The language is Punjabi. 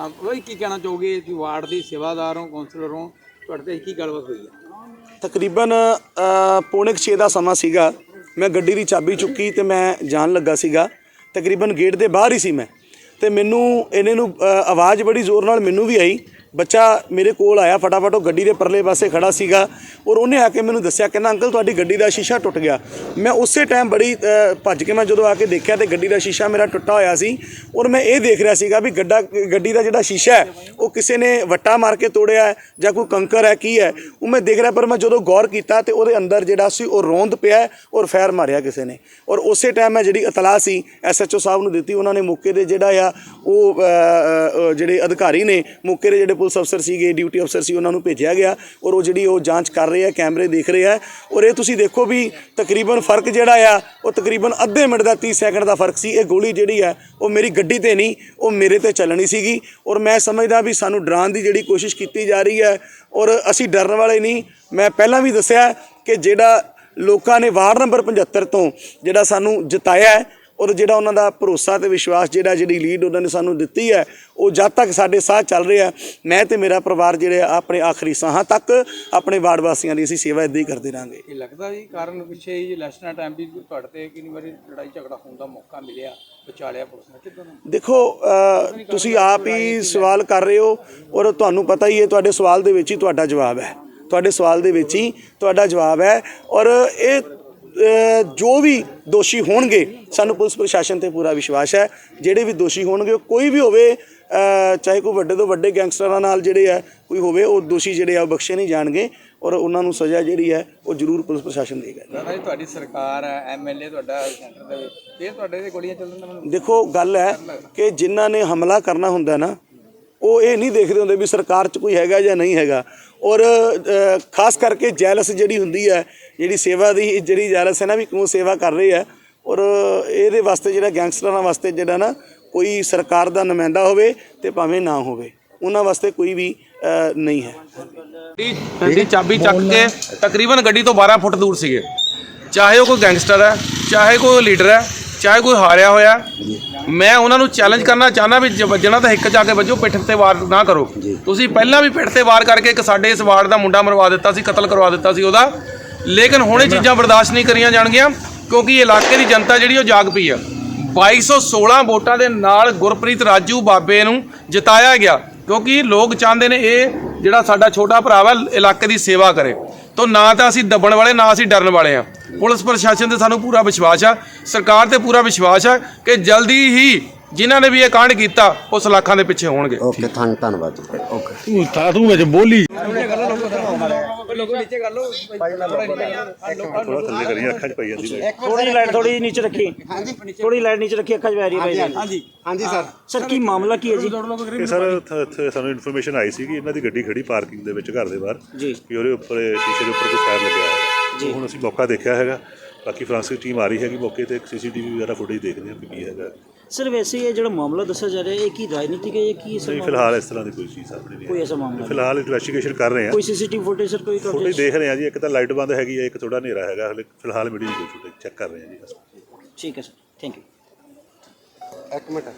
ਹਾਂ ਕੀ ਕਹਿਣਾ ਚਾਹੋਗੇ? ਕਿ ਵਾਰਡ ਦੀ ਸੇਵਾਦਾਰ ਹੋ ਕਾਉਂਸਲਰ ਹੋ ਤੁਹਾਡੇ ਤੇ ਕੀ ਗੱਲਬਾਤ ਹੋਈ ਹੈ? ਤਕਰੀਬਨ ਅ, ਪੌਣੇ 6 ਦਾ ਸਮਾਂ ਸੀਗਾ। ਮੈਂ ਗੱਡੀ ਦੀ ਚਾਬੀ ਚੁੱਕੀ ਤੇ ਮੈਂ ਜਾਣ ਲੱਗਾ ਸੀਗਾ। ਤਕਰੀਬਨ ਗੇਟ ਦੇ ਬਾਹਰ ਹੀ ਸੀ ਮੈਂ। ਤੇ ਮੈਨੂੰ ਇਹਨੇ ਨੂੰ ਆਵਾਜ਼ ਬੜੀ ਜ਼ੋਰ ਨਾਲ ਮੈਨੂੰ ਵੀ ਆਈ। ਬੱਚਾ ਮੇਰੇ ਕੋਲ ਆਇਆ, ਫਟਾਫਟ ਉਹ ਗੱਡੀ ਦੇ ਪਰਲੇ ਪਾਸੇ ਖੜਾ ਸੀਗਾ ਔਰ ਉਹਨੇ ਆ ਕੇ ਮੈਨੂੰ ਦੱਸਿਆ, ਕਹਿੰਦਾ, ਅੰਕਲ, ਤੁਹਾਡੀ ਗੱਡੀ ਦਾ ਸ਼ੀਸ਼ਾ ਟੁੱਟ ਗਿਆ। ਮੈਂ ਉਸੇ ਟਾਈਮ ਬੜੀ ਭੱਜ ਕੇ ਮੈਂ ਜਦੋਂ ਆ ਕੇ ਦੇਖਿਆ ਤੇ ਗੱਡੀ ਦਾ ਸ਼ੀਸ਼ਾ ਮੇਰਾ ਟੁੱਟਾ ਹੋਇਆ ਸੀ ਔਰ ਮੈਂ ਇਹ ਦੇਖ ਰਿਹਾ ਸੀਗਾ ਵੀ ਗੱਡਾ, ਗੱਡੀ ਦਾ ਜਿਹੜਾ ਸ਼ੀਸ਼ਾ ਹੈ, ਉਹ ਕਿਸੇ ਨੇ ਵੱਟਾ ਮਾਰ ਕੇ ਤੋੜਿਆ ਹੈ ਜਾਂ ਕੋਈ ਕੰਕਰ ਹੈ, ਕੀ ਹੈ, ਉਹ ਮੈਂ ਦੇਖ ਰਿਹਾ ਪਰ ਮੈਂ ਜਦੋਂ ਗੌਰ ਕੀਤਾ ਤੇ ਉਹਦੇ ਅੰਦਰ ਜਿਹੜਾ ਸੀ ਉਹ ਰੋਂਦ ਪਿਆ ਔਰ ਫੈਰ ਮਾਰਿਆ ਕਿਸੇ ਨੇ। ਔਰ ਉਸੇ ਟਾਈਮ ਮੈਂ ਜਿਹੜੀ ਇਤਲਾਹ ਸੀ ਐਸਐਚਓ ਸਾਹਿਬ ਨੂੰ ਦਿੱਤੀ, ਉਹਨਾਂ ਨੇ ਮੌਕੇ ਦੇ ਜਿਹੜਾ ਆ, ਉਹ ਜਿਹੜੇ ਅਧਿਕਾਰੀ ਨੇ, ਮੌਕੇ ਦੇ ਜਿਹੜੇ ਪੁਲਿਸ ਅਫਸਰ ਸੀਗੇ, ਡਿਊਟੀ ਅਫਸਰ ਸੀ, ਉਹਨਾਂ ਨੂੰ ਭੇਜਿਆ ਗਿਆ ਔਰ ਉਹ ਜਿਹੜੀ ਉਹ ਜਾਂਚ ਕਰ ਰਹੇ ਆ, ਕੈਮਰੇ ਦੇਖ ਰਹੇ ਆ ਔਰ ਇਹ ਤੁਸੀਂ ਦੇਖੋ ਵੀ ਤਕਰੀਬਨ ਫ਼ਰਕ ਜਿਹੜਾ ਆ, ਉਹ ਤਕਰੀਬਨ ਅੱਧੇ ਮਿੰਟ ਦਾ 30 ਸੈਕਿੰਡ ਦਾ ਫ਼ਰਕ ਸੀ। ਇਹ ਗੋਲੀ ਜਿਹੜੀ ਆ, ਉਹ ਮੇਰੀ ਗੱਡੀ ਤੇ ਨਹੀਂ, ਉਹ ਮੇਰੇ ਤੇ ਚੱਲਣੀ ਸੀਗੀ ਔਰ ਮੈਂ ਸਮਝਦਾ ਵੀ ਸਾਨੂੰ ਡਰਾਉਣ ਦੀ ਜਿਹੜੀ ਕੋਸ਼ਿਸ਼ ਕੀਤੀ ਜਾ ਰਹੀ ਹੈ ਔਰ ਅਸੀਂ ਡਰਨ ਵਾਲੇ ਨਹੀਂ। ਮੈਂ ਪਹਿਲਾਂ ਵੀ ਦੱਸਿਆ ਕਿ ਜਿਹੜਾ ਲੋਕਾਂ ਨੇ ਵਾਰਡ ਨੰਬਰ 75 ਤੋਂ ਜਿਹੜਾ ਸਾਨੂੰ ਜਿਤਾਇਆ ਔਰ ਜਿਹੜਾ ਉਹਨਾਂ ਦਾ ਭਰੋਸਾ ਤੇ ਵਿਸ਼ਵਾਸ ਜਿਹੜਾ ਜਿਹੜੀ ਲੀਡ ਉਹਨਾਂ ਨੇ ਸਾਨੂੰ ਦਿੱਤੀ ਹੈ ਉਹ ਜਦ ਤੱਕ ਸਾਡੇ ਸਾਹ ਚੱਲ ਰਿਹਾ ਮੈਂ ਤੇ ਮੇਰਾ ਪਰਿਵਾਰ ਜਿਹੜੇ ਆ ਆਪਣੇ ਆਖਰੀ ਸਾਹਾਂ ਤੱਕ ਆਪਣੇ ਵਾਰਡ ਵਾਸੀਆਂ ਦੀ ਅਸੀਂ ਸੇਵਾ ਇਦਾਂ ਹੀ ਕਰਦੇ ਰਹਾਂਗੇ। ਇਹ ਲੱਗਦਾ ਜੀ ਕਾਰਨ ਪਿੱਛੇ ਹੀ ਇਲੈਕਸ਼ਨਾਂ ਟਾਈਮ ਵੀ ਤੁਹਾਡੇ ਤੇ ਕਿੰਨੀ ਵਾਰੀ ਲੜਾਈ ਝਗੜਾ ਹੋਣ ਦਾ ਮੌਕਾ ਮਿਲਿਆ ਵਿਚਾਲਿਆ ਪੁਲਿਸ ਨੇ ਕਿਦਾਂ ਦੇਖੋ ਤੁਸੀਂ ਆਪ ਹੀ ਸਵਾਲ ਕਰ ਰਹੇ ਹੋ ਔਰ ਤੁਹਾਨੂੰ ਪਤਾ ਹੀ ਹੈ ਤੁਹਾਡੇ ਸਵਾਲ ਦੇ ਵਿੱਚ ਹੀ ਤੁਹਾਡਾ ਜਵਾਬ ਹੈ। ਤੁਹਾਡੇ ਸਵਾਲ ਦੇ ਵਿੱਚ ਹੀ ਤੁਹਾਡਾ ਜਵਾਬ ਹੈ ਔਰ ਇਹ ਜੋ ਵੀ ਦੋਸ਼ੀ ਹੋਣਗੇ ਸਾਨੂੰ ਪੁਲਿਸ ਪ੍ਰਸ਼ਾਸਨ ਤੇ ਪੂਰਾ ਵਿਸ਼ਵਾਸ ਹੈ। ਜਿਹੜੇ ਵੀ ਦੋਸ਼ੀ ਹੋਣਗੇ ਉਹ ਕੋਈ ਵੀ ਹੋਵੇ ਚਾਹੇ ਕੋਈ ਵੱਡੇ ਤੋਂ ਵੱਡੇ ਗੈਂਗਸਟਰਾਂ ਨਾਲ ਜਿਹੜੇ ਆ ਕੋਈ ਹੋਵੇ ਉਹ ਦੋਸ਼ੀ ਜਿਹੜੇ ਆ ਬਖਸ਼ੇ ਨਹੀਂ ਜਾਣਗੇ ਔਰ ਉਹਨਾਂ ਨੂੰ ਸਜ਼ਾ ਜਿਹੜੀ ਹੈ ਉਹ ਜ਼ਰੂਰ ਪੁਲਿਸ ਪ੍ਰਸ਼ਾਸਨ ਦੇਗਾ ਦਾਦਾ ਜੀ ਤੁਹਾਡੀ ਸਰਕਾਰ ਹੈ ਐਮਐਲਏ ਤੁਹਾਡਾ ਸੈਂਟਰ ਦੇ ਵਿੱਚ। ਫਿਰ ਤੁਹਾਡੇ ਤੇ ਗੋਲੀਆਂ ਚੱਲਣ ਦਾ ਦੇਖੋ ਗੱਲ ਹੈ ਕਿ ਜਿਨ੍ਹਾਂ ਨੇ ਹਮਲਾ ਕਰਨਾ ਹੁੰਦਾ ਨਾ ਉਹ ਇਹ ਨਹੀਂ ਦੇਖਦੇ ਹੁੰਦੇ ਵੀ ਸਰਕਾਰ 'ਚ ਕੋਈ ਹੈਗਾ ਜਾਂ ਨਹੀਂ ਹੈਗਾ। ਔਰ ਖਾਸ ਕਰਕੇ ਜੈਲਸ ਜਿਹੜੀ ਹੁੰਦੀ ਹੈ, ਜਿਹੜੀ ਸੇਵਾ ਦੀ ਜਿਹੜੀ ਜੈਲਸ ਹੈ ਨਾ ਵੀ ਕਿਉਂ ਸੇਵਾ ਕਰ ਰਹੀ ਹੈ, ਔਰ ਇਹਦੇ ਵਾਸਤੇ ਜਿਹੜਾ ਗੈਂਗਸਟਰਾਂ ਵਾਸਤੇ ਜਿਹੜਾ ਨਾ ਕੋਈ ਸਰਕਾਰ ਦਾ ਨੁਮਾਇੰਦਾ ਹੋਵੇ ਤੇ ਭਾਵੇਂ ਨਾ ਹੋਵੇ, ਉਹਨਾਂ ਵਾਸਤੇ ਕੋਈ ਵੀ ਨਹੀਂ ਹੈ। ਦੀ ਚਾਬੀ ਚੱਕ ਕੇ ਤਕਰੀਬਨ ਗੱਡੀ ਤੋਂ 12 ਫੁੱਟ ਦੂਰ ਸੀਗੇ। ਚਾਹੇ ਉਹ ਕੋਈ ਗੈਂਗਸਟਰ ਹੈ, ਚਾਹੇ ਕੋਈ ਲੀਡਰ ਹੈ ਚਾਹੇ ਕੋਈ ਹਾਰਿਆ ਹੋਇਆ। ਮੈਂ ਉਹਨਾਂ ਨੂੰ ਚੈਲੰਜ ਕਰਨਾ ਚਾਹੁੰਦਾ ਵੀ ਜੇ ਵੱਜਣਾ ਤਾਂ ਹਿੱਕ ਜਾ ਕੇ ਵੱਜੋ ਪਿੱਠ ਤੇ ਵਾਰ ਨਾ ਕਰੋ। ਤੁਸੀਂ ਪਹਿਲਾਂ ਵੀ ਪਿੱਠ ਤੇ ਵਾਰ ਕਰਕੇ ਇੱਕ ਸਾਡੇ ਇਸ ਵਾਰਡ ਦਾ ਮੁੰਡਾ ਮਰਵਾ ਦਿੱਤਾ ਸੀ ਕਤਲ ਕਰਵਾ ਦਿੱਤਾ ਸੀ ਉਹਦਾ। ਲੇਕਿਨ ਹੁਣ ਇਹ ਚੀਜ਼ਾਂ ਬਰਦਾਸ਼ਤ ਨਹੀਂ ਕਰੀਆਂ ਜਾਣਗੀਆਂ ਕਿਉਂਕਿ ਇਲਾਕੇ ਦੀ ਜਨਤਾ ਜਿਹੜੀ ਉਹ ਜਾਗ ਪਈ ਆ। 2216 ਵੋਟਾਂ ਦੇ ਨਾਲ ਗੁਰਪ੍ਰੀਤ ਰਾਜੂ ਬਾਬੇ ਨੂੰ ਜਿਤਾਇਆ ਗਿਆ ਕਿਉਂਕਿ ਲੋਕ ਚਾਹੁੰਦੇ ਨੇ ਇਹ ਜਿਹੜਾ ਸਾਡਾ ਛੋਟਾ ਭਰਾ ਵਾ ਇਲਾਕੇ ਦੀ ਸੇਵਾ ਕਰੇ। ਤੋਂ ਨਾ ਤਾਂ ਅਸੀਂ ਦੱਬਣ ਵਾਲੇ ਨਾ ਅਸੀਂ ਡਰਨ ਵਾਲੇ ਆ। ਪੁਲਿਸ ਪ੍ਰਸ਼ਾਸਨ ਤੇ ਸਾਨੂੰ ਪੂਰਾ ਵਿਸ਼ਵਾਸ ਆ। ਸਰਕਾਰ ਤੇ ਪੂਰਾ ਵਿਸ਼ਵਾਸ ਆ ਕਿ ਜਲਦੀ ਹੀ ਜਿਨ੍ਹਾਂ ਨੇ ਵੀ ਇਹ ਕਾਂਡ ਕੀਤਾ ਉਹ ਸਲਾਖਾਂ ਦੇ ਪਿੱਛੇ ਹੋਣਗੇ। ਓਕੇ ਥੈਂਕ ਧੰਨਵਾਦ ਜੀ। ਓਕੇ। ਤੂੰ ਥਾ ਤੂੰ ਵਿੱਚ ਬੋਲੀ। ਥੋੜੀ ਲਾਈਟ ਥੋੜੀ ਨੀਚੇ ਰੱਖੀ। ਥੋੜੀ ਲਾਈਟ ਨੀਚੇ ਰੱਖੀ ਅੱਖਾਂ 'ਚ ਪੈ ਰਹੀ ਹੈ ਭਾਈ ਹਾਂਜੀ ਹਾਂਜੀ ਸਰ। ਸਰ ਕੀ ਮਾਮਲਾ ਕੀ ਹੈ ਜੀ? ਇਹ ਸਰ ਇੱਥੇ- ਇੱਥੇ ਸਾਨੂੰ ਇਨਫੋਰਮੇਸ਼ਨ ਆਈ ਸੀ ਕਿ ਇਹਨਾਂ ਦੀ ਗੱਡੀ ਖੜੀ ਪਾਰਕਿੰਗ ਦੇ ਵਿੱਚ ਘਰ ਦੇ ਬਾਹਰ ਜੀ। ਕਿ ਉਹਦੇ ਉੱਪਰ ਇਹ ਸ਼ੀਸ਼ੇ ਦੇ ਉੱਪਰ ਕੋਈ ਫਾਇਰ ਲੱਗਿਆ ਹੈ ਜੀ। ਹੁਣ ਅਸੀਂ ਮੌਕਾ ਦੇਖਿਆ ਹੈਗਾ। ਬਾਕੀ ਫਰਾਂਸਿਕ ਟੀਮ ਆ ਰਹੀ ਹੈਗੀ ਮੌਕੇ ਤੇ ਸੀਸੀਟੀਵੀ ਵਗੈਰਾ ਫੁਟੇਜ ਦੇਖਦੇ ਹਾਂ ਕਿ ਕੀ ਹੈਗਾ। ਸਰ ਵੈਸੇ ਇਹ ਜਿਹੜਾ ਮਾਮਲਾ ਦੱਸਿਆ ਜਾ ਰਿਹਾ ਹੈ ਇਹ ਕੀ ਰਾਜਨੀਤਿਕ ਹੈ ਜਾਂ ਕੀ ਸਰ ਨਹੀਂ ਫਿਲਹਾਲ ਇਸ ਤਰ੍ਹਾਂ ਦੀ ਕੋਈ ਚੀਜ਼ ਸਾਹਮਣੇ ਨਹੀਂ ਕੋਈ ਐਸਾ ਮਾਮਲਾ ਨਹੀਂ। ਫਿਲਹਾਲ ਇਨਵੈਸਟੀਗੇਸ਼ਨ ਕਰ ਰਹੇ ਹਾਂ। ਕੋਈ ਸੀਸੀਟੀਵੀ ਫੁਟੇਜ ਸਰ ਕੋਈ ਫੁਟੇਜ ਤੁਹਾਡੇ ਦੇਖ ਰਹੇ ਹਾਂ ਜੀ ਇੱਕ ਤਾਂ ਲਾਈਟ ਬੰਦ ਹੈਗੀ ਹੈ ਇੱਕ ਥੋੜਾ ਹਨੇਰਾ ਹੈਗਾ ਹਲੇ ਫਿਲਹਾਲ ਮੀਡੀਆ ਦੀ ਕੋਈ ਫੁਟੇਜ ਚੈੱਕ ਕਰ ਰਹੇ ਹਾਂ ਜੀ। ਠੀਕ ਹੈ ਸਰ ਥੈਂਕ ਯੂ ਇੱਕ ਮਿੰਟ।